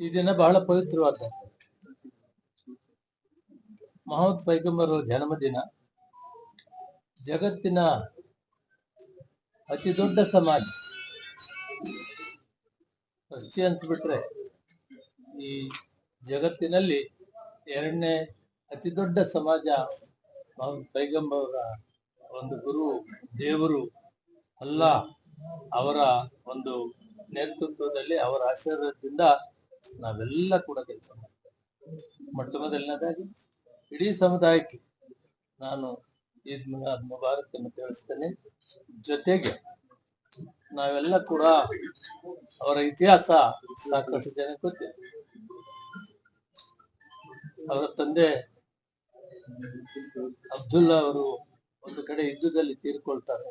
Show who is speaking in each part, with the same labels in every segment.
Speaker 1: ಈ ದಿನ ಬಹಳ ಪವಿತ್ರವಾದ ಮಹಮ್ಮದ್ ಪೈಗಂಬರ್ ಜನ್ಮದಿನ ಜಗತ್ತಿನ ಅತಿ ದೊಡ್ಡ ಸಮಾಜ. ಕ್ರಿಶ್ಚಿಯನ್ಸ್ ಬಿಟ್ರೆ ಈ ಜಗತ್ತಿನಲ್ಲಿ ಎರಡನೇ ಅತಿ ದೊಡ್ಡ ಸಮಾಜ ಮಹಮ್ಮದ್ ಪೈಗಂಬರ ಒಂದು ಗುರು, ದೇವರು, ಅಲ್ಲ ಅವರ ಒಂದು ನೇತೃತ್ವದಲ್ಲಿ ಅವರ ಆಶೀರ್ವಾದದಿಂದ ನಾವೆಲ್ಲ ಕೂಡ ಕೆಲಸ ಮಾಡ್ತೇವೆ. ಮೊಟ್ಟ ಮೊದಲನೇದಾಗಿ ಇಡೀ ಸಮುದಾಯಕ್ಕೆ ನಾನು ಈದ್ ಮಿಲಾದ್ ಮುಬಾರಕ್ ಅನ್ನು ತಿಳಿಸ್ತೇನೆ. ಜೊತೆಗೆ ನಾವೆಲ್ಲ ಕೂಡ ಅವರ ಇತಿಹಾಸ ಸಾಕಷ್ಟು ಜನ ಗೊತ್ತಿದೆ. ಅವರ ತಂದೆ ಅಬ್ದುಲ್ಲಾ ಅವರು ಒಂದು ಕಡೆ ಯುದ್ಧದಲ್ಲಿ ತೀರ್ಕೊಳ್ತಾರೆ.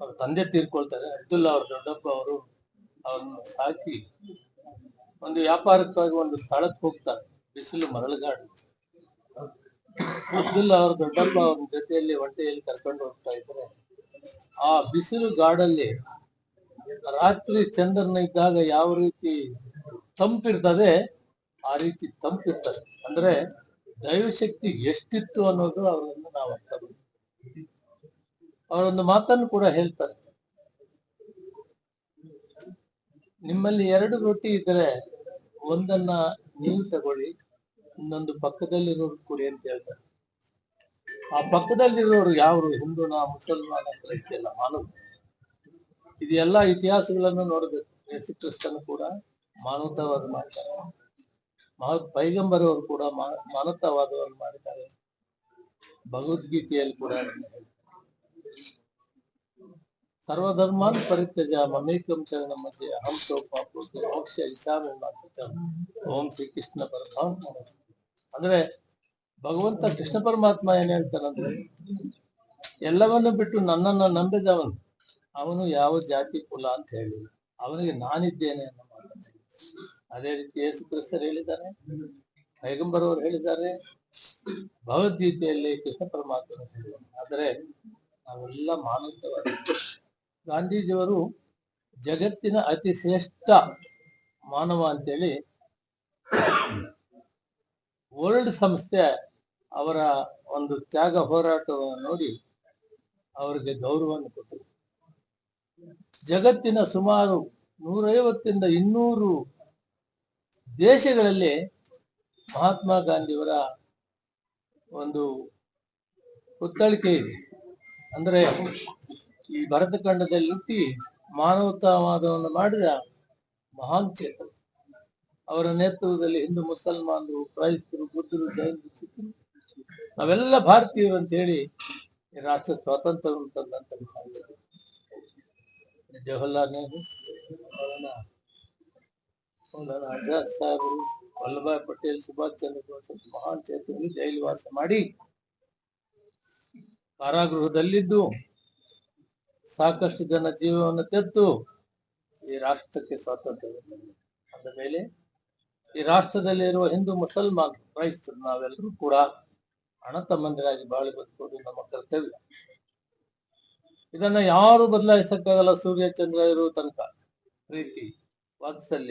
Speaker 1: ಅವ್ರ ತಂದೆ ತೀರ್ಕೊಳ್ತಾರೆ. ಅಬ್ದುಲ್ಲಾ ಅವ್ರ ದೊಡ್ಡಪ್ಪ ಅವರು ಅವರನ್ನು ಸಾಕಿ ಒಂದು ವ್ಯಾಪಾರಕ್ಕಾಗಿ ಒಂದು ಸ್ಥಳಕ್ಕೆ ಹೋಗ್ತಾರೆ, ಬಿಸಿಲು ಮರಳುಗಾಡು. ಅಬ್ದುಲ್ಲಾ ಅವ್ರ ದೊಡ್ಡಪ್ಪ ಅವ್ರ ಜೊತೆಯಲ್ಲಿ ಒಂಟೆಯಲ್ಲಿ ಕರ್ಕೊಂಡು ಹೋಗ್ತಾ ಇದ್ರೆ, ಆ ಬಿಸಿಲು ಗಾಡಲ್ಲಿ ರಾತ್ರಿ ಚಂದ್ರನ ಇದ್ದಾಗ ಯಾವ ರೀತಿ ತಂಪಿರ್ತದೆ, ಆ ರೀತಿ ತಂಪಿರ್ತದೆ. ಅಂದ್ರೆ ದೈವಶಕ್ತಿ ಎಷ್ಟಿತ್ತು ಅನ್ನೋದು ಅವರನ್ನು ನಾವು ಅರ್ಥ ಅವರೊಂದು ಮಾತನ್ನು ಕೂಡ ಹೇಳ್ತಾರೆ. ನಿಮ್ಮಲ್ಲಿ ಎರಡು ರೊಟ್ಟಿ ಇದ್ರೆ ಒಂದನ್ನ ನೀವು ತಗೊಳ್ಳಿ, ಇನ್ನೊಂದು ಪಕ್ಕದಲ್ಲಿರೋರು ಕೊಡಿ ಅಂತ ಹೇಳ್ತಾರೆ. ಆ ಪಕ್ಕದಲ್ಲಿರೋರು ಯಾರು ಹಿಂದೂನ, ಮುಸಲ್ಮಾನ ಕ್ರೈಸ್ತಿಯಲ್ಲ ಮಾನವ. ಇದೆಲ್ಲ ಇತಿಹಾಸಗಳನ್ನು ನೋಡಬೇಕು ಯೇಸು ಕ್ರಿಸ್ತನು ಕೂಡ ಮಾನವತಾವಾದ ಮಾಡ್ತಾರೆ ಪೈಗಂಬರ್ ಅವರು ಕೂಡ ಮಾನವತಾವಾದವನ್ನು ಮಾಡಿದ್ದಾರೆ. ಭಗವದ್ಗೀತೆಯಲ್ಲಿ ಕೂಡ. ಸರ್ವಧರ್ಮಾನ್ ಪರಿತ್ಯಜ ಮಮೇಕಂ ಚರಣ ಮಧ್ಯೆ ಅಹಂ ಸೋಪಾಪೋತಿ ಮೋಕ್ಷ ಇಶಾಮಿ. ಓಂ ಶ್ರೀ ಕೃಷ್ಣ ಪರಮಾತ್ಮ ಅಂದ್ರೆ ಭಗವಂತ ಕೃಷ್ಣ ಪರಮಾತ್ಮ ಏನ್ ಹೇಳ್ತಾನಂದ್ರೆ, ಎಲ್ಲವನ್ನು ಬಿಟ್ಟು ನನ್ನನ್ನು ನಂಬಿದವನು, ಅವನು ಯಾವ ಜಾತಿ ಕುಲ ಅಂತ ಹೇಳಿಲ್ಲ ಅವನಿಗೆ ನಾನಿದ್ದೇನೆ ಅನ್ನೋ ಹೇಳಿದ. ಅದೇ ರೀತಿ ಯೇಸು ಕ್ರಿಸ್ತರು ಹೇಳಿದ್ದಾರೆ ಪೈಗಂಬರ್ ಅವರು ಹೇಳಿದ್ದಾರೆ, ಭಗವದ್ಗೀತೆಯಲ್ಲಿ ಕೃಷ್ಣ ಪರಮಾತ್ಮ ಹೇಳಿದ್ದಾರೆ ಆದರೆ ನಾವೆಲ್ಲ ಮಾನವತವಾದ ಗಾಂಧೀಜಿಯವರು ಜಗತ್ತಿನ ಅತಿ ಶ್ರೇಷ್ಠ ಮಾನವ ಅಂತೇಳಿ ವರ್ಲ್ಡ್ ಸಂಸ್ಥೆ ಅವರ ಒಂದು ತ್ಯಾಗ ಹೋರಾಟವನ್ನು ನೋಡಿ ಅವರಿಗೆ ಗೌರವವನ್ನು ಕೊಟ್ಟರು. ಜಗತ್ತಿನ ಸುಮಾರು ನೂರೈವತ್ತಿಂದ ಇನ್ನೂರು ದೇಶಗಳಲ್ಲಿ ಮಹಾತ್ಮ ಗಾಂಧಿಯವರ ಒಂದು ಪುತ್ತಳಿಕೆ ಇದೆ. ಅಂದ್ರೆ ಈ ಭರತ ಖಂಡದಲ್ಲಿ ಹುಟ್ಟಿ ಮಾನವತಾವಾದವನ್ನು ಮಾಡಿದ ಮಹಾನ್ ಚೇತನ. ಅವರ ನೇತೃತ್ವದಲ್ಲಿ ಹಿಂದೂ ಮುಸಲ್ಮಾನರು, ಕ್ರೈಸ್ತರು, ಬುದ್ಧರು, ಜೈನರು ಸಿಕ್ಕರು ನಾವೆಲ್ಲ ಭಾರತೀಯರು ಅಂತ ಹೇಳಿ ರಾಷ್ಟ್ರ ಸ್ವಾತಂತ್ರ್ಯವನ್ನು ತಂದಂತ ಜವಹರ್ಲಾಲ್ ನೆಹರು ಆಜಾದ್ ಸಾಹೇಬರು, ವಲ್ಲಭಾಯ್ ಪಟೇಲ್, ಸುಭಾಷ್ ಚಂದ್ರ ಬೋಸ್ ಮಹಾನ್ ಚೇತನಲ್ಲಿ ಜೈಲು ವಾಸ ಮಾಡಿ ಕಾರಾಗೃಹದಲ್ಲಿದ್ದು ಸಾಕಷ್ಟು ಜನ ಜೀವವನ್ನು ತೆತ್ತು ಈ ರಾಷ್ಟ್ರಕ್ಕೆ ಸ್ವಾತಂತ್ರ್ಯ ಅದ ಮೇಲೆ ಈ ರಾಷ್ಟ್ರದಲ್ಲಿರುವ ಹಿಂದೂ ಮುಸಲ್ಮಾನ್ ಕ್ರೈಸ್ತರು ನಾವೆಲ್ಲರೂ ಕೂಡ ಅಣ್ಣ ತಮ್ಮಂದಿರಾಗಿ ಬಾಳಿ ಬದುಕೋದು ನಮ್ಮ ಕರ್ತವ್ಯ. ಇದನ್ನ ಯಾರು ಬದಲಾಯಿಸಕ್ಕಾಗಲ್ಲ ಸೂರ್ಯ, ಚಂದ್ರ ಇರುವ ತನಕ. ಪ್ರೀತಿ, ವಾತ್ಸಲ್ಯ.